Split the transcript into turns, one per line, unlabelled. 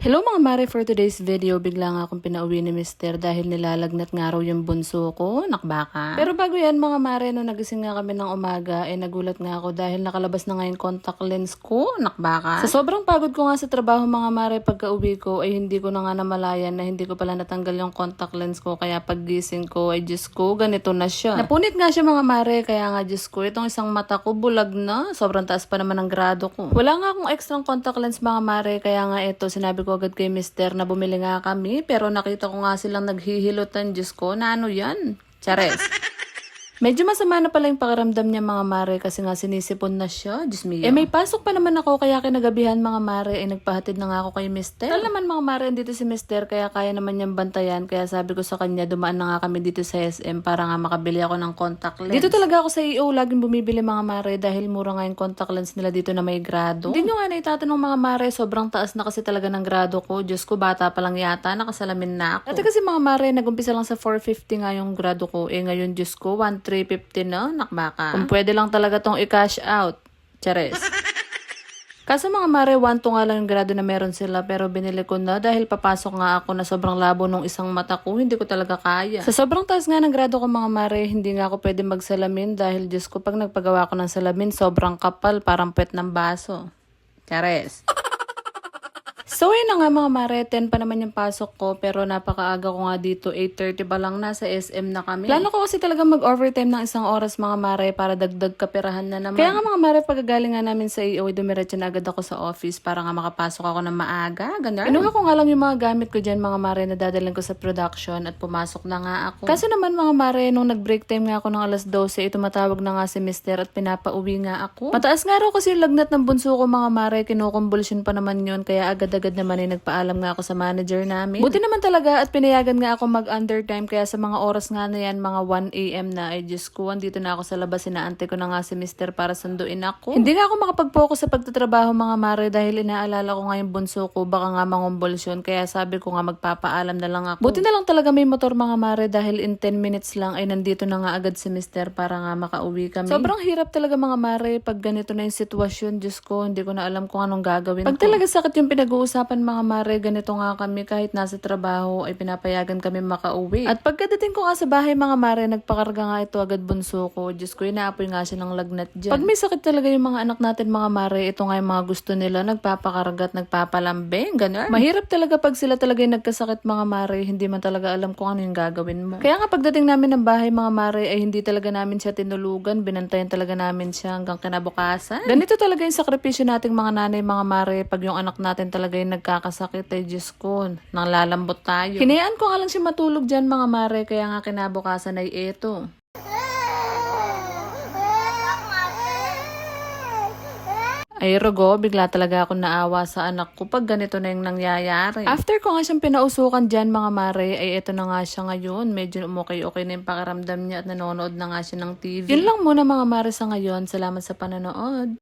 Hello mga mare, for today's video, bigla nga akong pinauwi ni Mister dahil nilalagnat nga raw yung bunso ko, nakbaka. Pero bago yan mga mare, nung nagising nga kami ng umaga, eh nagulat nga ako dahil nakalabas na nga yung contact lens ko, nakbaka. Sa sobrang pagod ko nga sa trabaho mga mare, pagka uwi ko, ay hindi ko na nga namalayan na hindi ko pala natanggal yung contact lens ko, kaya paggising ko, ay Diyos ko, ganito na siya. Napunit nga siya mga mare, kaya nga Diyos ko, itong isang mata ko bulag na, sobrang taas pa naman ang grado ko. Wala nga akong extra contact lens mga mare, kaya nga ito, sinabi ko agad kay mister na bumili nga kami, pero nakita ko nga silang naghihilutan, Diyos ko, na ano yan? Chares. Medyo masama na pala yung pakiramdam niya mga mare kasi nga sinisipon na siya. Diyos mio. Eh may pasok pa naman ako kaya kinagabihan mga mare ay nagpahatid na nga ako kay mister. Tal naman mga mare dito si mister kaya kaya naman niyang bantayan kaya sabi ko sa kanya dumaan na nga kami dito sa SM para nga makabili ako ng contact lens. Dito talaga ako sa EO laging bumibili mga mare dahil mura nga yung contact lens nila dito na may grado. Hindi nyo nga na itatanong mga mare sobrang taas na kasi talaga ng grado ko. Diyos ko bata pa lang yata nakasalamin na ako. Dati kasi mga mare nagumpisa lang sa 450 nga yung grado ko. Eh ngayon Diyos ko 1350 na nakbaka. Kung pwede lang talaga tong i-cash out. Chares. Kaso mga mare, one to nga lang yung grado na meron sila pero binili ko na dahil papasok nga ako na sobrang labo nung isang mata ko, hindi ko talaga kaya. Sa sobrang taas nga ng grado ko mga mare, hindi nga ako pwede magsalamin dahil Diyos ko pag nagpagawa ko ng salamin, sobrang kapal, parang pet ng baso. Chares. So, yun na nga mga mare, 10 pa naman yung pasok ko, pero napakaaga ko nga dito, 8.30 pa lang, nasa SM na kami. Plano ko kasi talaga mag-overtime ng isang oras mga mare para dagdag kapirahan na naman. Kaya nga mga mare, pagkagaling nga namin sa EO, dumiretso na agad ako sa office para nga makapasok ako ng maaga, ganun. Inuha ko nga lang yung mga gamit ko dyan mga mare na dadalhin ko sa production at pumasok na nga ako. Kaso naman mga mare, nung nag-break time nga ako ng alas 12, ito tumatawag na nga si mister at pinapauwi nga ako. Mataas nga raw kasi lagnat ng bunso ko mga mare, kinukumbulsyon pa naman yun, kaya agad-agad naman ay nagpaalam nga ako sa manager namin. Buti naman talaga at pinayagan nga ako mag-undertime kaya sa mga oras nga na yan, mga 1 a.m. na ay Diyos ko, andito na ako sa labas, inaante ko na nga si mister para sunduin ako. Hindi nga ako makapag-focus sa pagtatrabaho mga mare dahil inaalala ko nga yung bunso ko, baka nga mangumbulsyon, kaya sabi ko nga magpapaalam na lang ako. Buti na lang talaga may motor mga mare dahil in 10 minutes lang ay nandito na nga agad si mister para nga makauwi kami. Sobrang hirap talaga mga mare pag ganito na yung sitwasyon, Diyos ko, hindi ko na alam kung anong gagawin Pag talaga sakit yung pinag-uusapan mga mare, ganito nga kami kahit nasa trabaho ay pinapayagan kami makauwi. At pagkadating ko nga sa bahay mga mare, nagpakarga nga ito agad bunso ko. Diyos ko, inaapoy nga siya ng lagnat dyan. Pag may sakit talaga yung mga anak natin mga mare, ito nga yung mga gusto nila, nagpapakarga at nagpapalambing, ganun. Mahirap talaga pag sila talaga yung nagkasakit mga mare, hindi man talaga alam kung ano yung gagawin mo. Kaya nga pagdating namin ng bahay mga mare, ay hindi talaga namin siya tinulugan, binantayan talaga namin siya hanggang kinabukasan. Ganito talaga yung sakripisyo nating mga nanay mga mare, pag yung anak natin talaga yung nagkakasakit, ay Diyos ko, nang lalambot tayo. Hinayaan ko nga lang siya matulog dyan mga mare, kaya nga kinabukasan ay eto. Ay, Rogo, bigla talaga ako naawa sa anak ko pag ganito na yung nangyayari. After ko nga siyang pinausukan dyan, mga mare, ay eto na nga siya ngayon. Medyo okay-okay na yung pakiramdam niya at nanonood na nga siya ng TV. Yun lang muna mga mare sa ngayon. Salamat sa panonood.